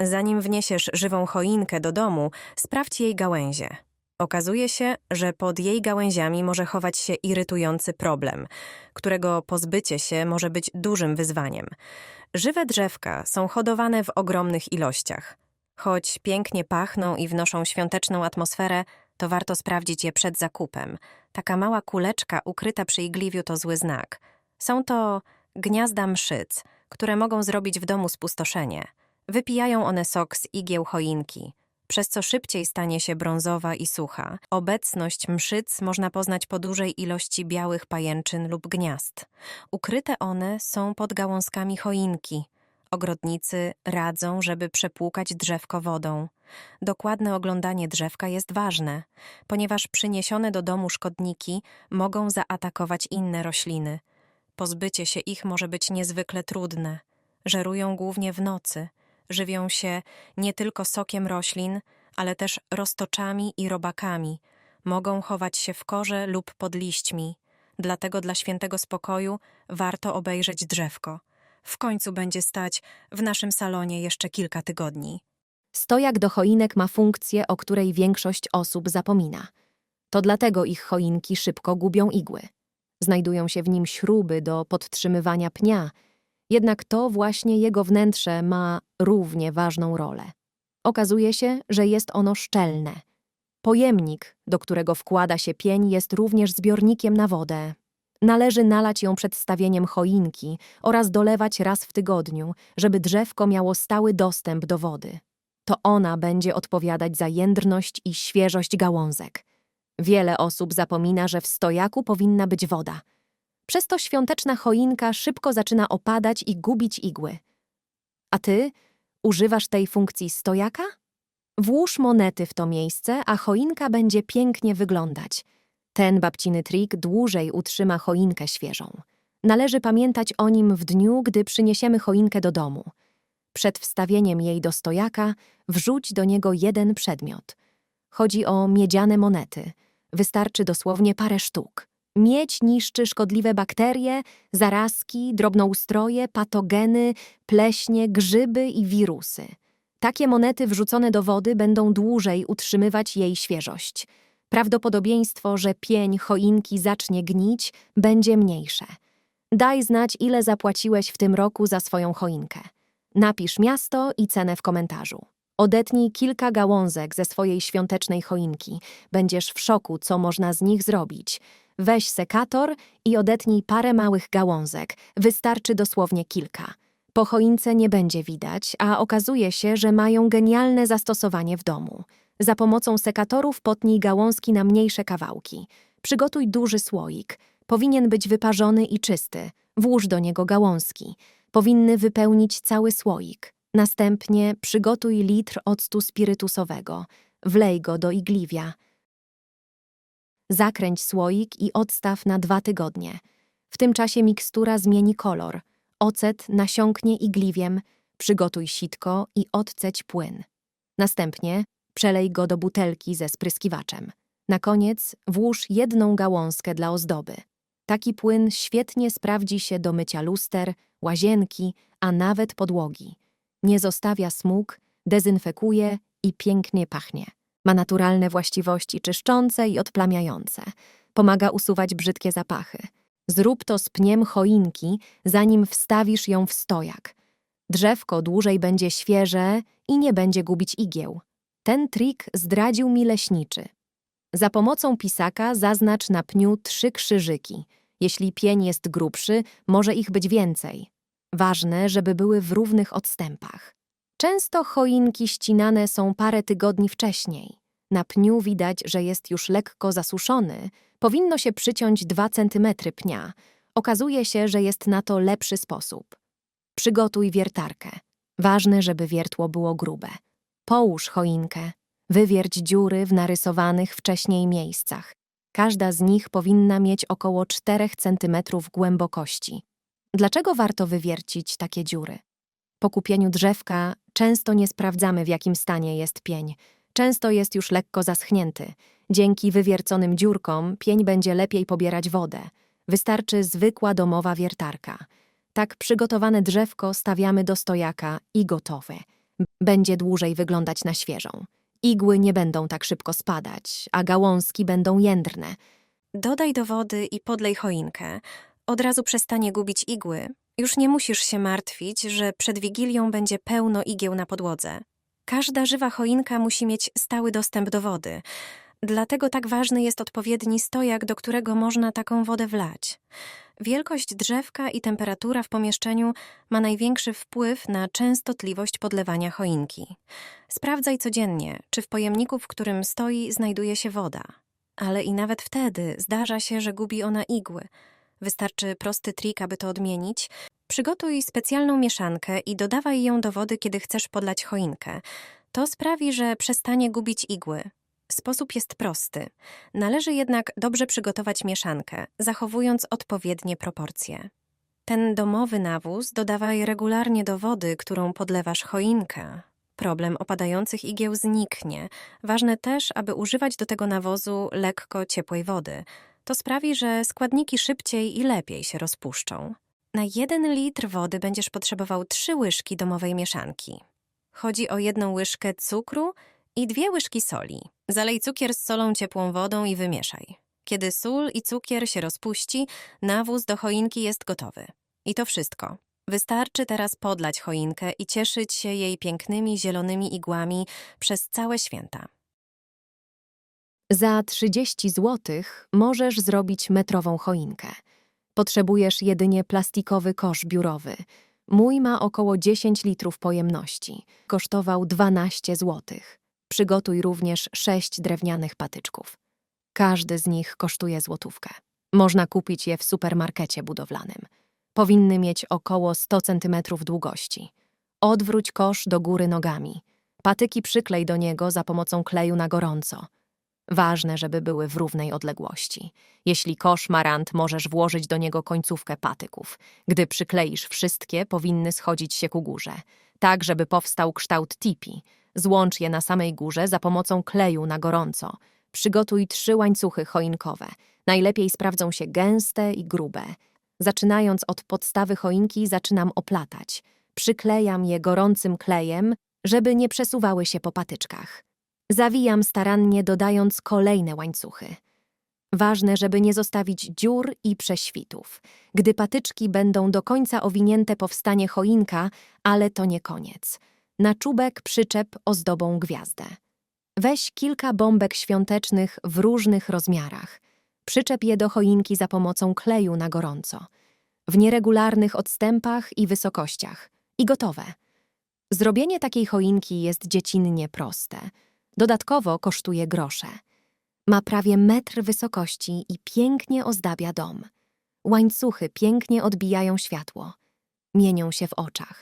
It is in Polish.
Zanim wniesiesz żywą choinkę do domu, sprawdź jej gałęzie. Okazuje się, że pod jej gałęziami może chować się irytujący problem, którego pozbycie się może być dużym wyzwaniem. Żywe drzewka są hodowane w ogromnych ilościach. Choć pięknie pachną i wnoszą świąteczną atmosferę, to warto sprawdzić je przed zakupem. Taka mała kuleczka ukryta przy igliwiu to zły znak. Są to gniazda mszyc, które mogą zrobić w domu spustoszenie. Wypijają one sok z igieł choinki, przez co szybciej stanie się brązowa i sucha. Obecność mszyc można poznać po dużej ilości białych pajęczyn lub gniazd. Ukryte one są pod gałązkami choinki. Ogrodnicy radzą, żeby przepłukać drzewko wodą. Dokładne oglądanie drzewka jest ważne, ponieważ przyniesione do domu szkodniki mogą zaatakować inne rośliny. Pozbycie się ich może być niezwykle trudne. Żerują głównie w nocy. Żywią się nie tylko sokiem roślin, ale też roztoczami i robakami. Mogą chować się w korze lub pod liśćmi. Dlatego dla świętego spokoju warto obejrzeć drzewko. W końcu będzie stać w naszym salonie jeszcze kilka tygodni. Stojak do choinek ma funkcję, o której większość osób zapomina. To dlatego ich choinki szybko gubią igły. Znajdują się w nim śruby do podtrzymywania pnia, jednak to właśnie jego wnętrze ma równie ważną rolę. Okazuje się, że jest ono szczelne. Pojemnik, do którego wkłada się pień, jest również zbiornikiem na wodę. Należy nalać ją przed stawieniem choinki oraz dolewać raz w tygodniu, żeby drzewko miało stały dostęp do wody. To ona będzie odpowiadać za jędrność i świeżość gałązek. Wiele osób zapomina, że w stojaku powinna być woda. Przez to świąteczna choinka szybko zaczyna opadać i gubić igły. A ty używasz tej funkcji stojaka? Włóż monety w to miejsce, a choinka będzie pięknie wyglądać. Ten babciny trik dłużej utrzyma choinkę świeżą. Należy pamiętać o nim w dniu, gdy przyniesiemy choinkę do domu. Przed wstawieniem jej do stojaka wrzuć do niego jeden przedmiot. Chodzi o miedziane monety. Wystarczy dosłownie parę sztuk. Miedź niszczy szkodliwe bakterie, zarazki, drobnoustroje, patogeny, pleśnie, grzyby i wirusy. Takie monety wrzucone do wody będą dłużej utrzymywać jej świeżość. Prawdopodobieństwo, że pień choinki zacznie gnić, będzie mniejsze. Daj znać, ile zapłaciłeś w tym roku za swoją choinkę. Napisz miasto i cenę w komentarzu. Odetnij kilka gałązek ze swojej świątecznej choinki. Będziesz w szoku, co można z nich zrobić. Weź sekator i odetnij parę małych gałązek. Wystarczy dosłownie kilka. Po choince nie będzie widać, a okazuje się, że mają genialne zastosowanie w domu. Za pomocą sekatorów potnij gałązki na mniejsze kawałki. Przygotuj duży słoik. Powinien być wyparzony i czysty. Włóż do niego gałązki. Powinny wypełnić cały słoik. Następnie przygotuj litr octu spirytusowego. Wlej go do igliwia. Zakręć słoik i odstaw na dwa tygodnie. W tym czasie mikstura zmieni kolor. Ocet nasiąknie igliwiem, przygotuj sitko i odceć płyn. Następnie przelej go do butelki ze spryskiwaczem. Na koniec włóż jedną gałązkę dla ozdoby. Taki płyn świetnie sprawdzi się do mycia luster, łazienki, a nawet podłogi. Nie zostawia smug, dezynfekuje i pięknie pachnie. Ma naturalne właściwości czyszczące i odplamiające. Pomaga usuwać brzydkie zapachy. Zrób to z pniem choinki, zanim wstawisz ją w stojak. Drzewko dłużej będzie świeże i nie będzie gubić igieł. Ten trik zdradził mi leśniczy. Za pomocą pisaka zaznacz na pniu trzy krzyżyki. Jeśli pień jest grubszy, może ich być więcej. Ważne, żeby były w równych odstępach. Często choinki ścinane są parę tygodni wcześniej. Na pniu widać, że jest już lekko zasuszony. Powinno się przyciąć 2 cm pnia. Okazuje się, że jest na to lepszy sposób. Przygotuj wiertarkę. Ważne, żeby wiertło było grube. Połóż choinkę. Wywierć dziury w narysowanych wcześniej miejscach. Każda z nich powinna mieć około 4 cm głębokości. Dlaczego warto wywiercić takie dziury? Po kupieniu drzewka często nie sprawdzamy, w jakim stanie jest pień. Często jest już lekko zaschnięty. Dzięki wywierconym dziurkom pień będzie lepiej pobierać wodę. Wystarczy zwykła domowa wiertarka. Tak przygotowane drzewko stawiamy do stojaka i gotowe. będzie dłużej wyglądać na świeżą. Igły nie będą tak szybko spadać, a gałązki będą jędrne. Dodaj do wody i podlej choinkę. Od razu przestanie gubić igły. Już nie musisz się martwić, że przed wigilią będzie pełno igieł na podłodze. Każda żywa choinka musi mieć stały dostęp do wody. Dlatego tak ważny jest odpowiedni stojak, do którego można taką wodę wlać. Wielkość drzewka i temperatura w pomieszczeniu ma największy wpływ na częstotliwość podlewania choinki. Sprawdzaj codziennie, czy w pojemniku, w którym stoi, znajduje się woda. Ale i nawet wtedy zdarza się, że gubi ona igły. Wystarczy prosty trik, aby to odmienić. Przygotuj specjalną mieszankę i dodawaj ją do wody, kiedy chcesz podlać choinkę. To sprawi, że przestanie gubić igły. Sposób jest prosty. Należy jednak dobrze przygotować mieszankę, zachowując odpowiednie proporcje. Ten domowy nawóz dodawaj regularnie do wody, którą podlewasz choinkę. Problem opadających igieł zniknie. Ważne też, aby używać do tego nawozu lekko ciepłej wody. To sprawi, że składniki szybciej i lepiej się rozpuszczą. Na jeden litr wody będziesz potrzebował trzy łyżki domowej mieszanki. Chodzi o jedną łyżkę cukru i dwie łyżki soli. Zalej cukier z solą ciepłą wodą i wymieszaj. Kiedy sól i cukier się rozpuści, nawóz do choinki jest gotowy. I to wszystko. Wystarczy teraz podlać choinkę i cieszyć się jej pięknymi zielonymi igłami przez całe święta. Za 30 zł możesz zrobić metrową choinkę. Potrzebujesz jedynie plastikowy kosz biurowy. Mój ma około 10 litrów pojemności. Kosztował 12 zł. Przygotuj również 6 drewnianych patyczków. Każdy z nich kosztuje złotówkę. Można kupić je w supermarkecie budowlanym. Powinny mieć około 100 cm długości. Odwróć kosz do góry nogami. Patyki przyklej do niego za pomocą kleju na gorąco. Ważne, żeby były w równej odległości. Jeśli kosz ma rant, możesz włożyć do niego końcówkę patyków. Gdy przykleisz wszystkie, powinny schodzić się ku górze, tak żeby powstał kształt tipi. Złącz je na samej górze za pomocą kleju na gorąco. Przygotuj trzy łańcuchy choinkowe. Najlepiej sprawdzą się gęste i grube. Zaczynając od podstawy choinki, zaczynam oplatać. Przyklejam je gorącym klejem, żeby nie przesuwały się po patyczkach. Zawijam starannie, dodając kolejne łańcuchy. Ważne, żeby nie zostawić dziur i prześwitów. Gdy patyczki będą do końca owinięte, powstanie choinka, ale to nie koniec. Na czubek przyczep ozdobą gwiazdę. Weź kilka bombek świątecznych w różnych rozmiarach. Przyczep je do choinki za pomocą kleju na gorąco. W nieregularnych odstępach i wysokościach. I gotowe. Zrobienie takiej choinki jest dziecinnie proste. Dodatkowo kosztuje grosze. Ma prawie metr wysokości i pięknie ozdabia dom. Łańcuchy pięknie odbijają światło. Mienią się w oczach.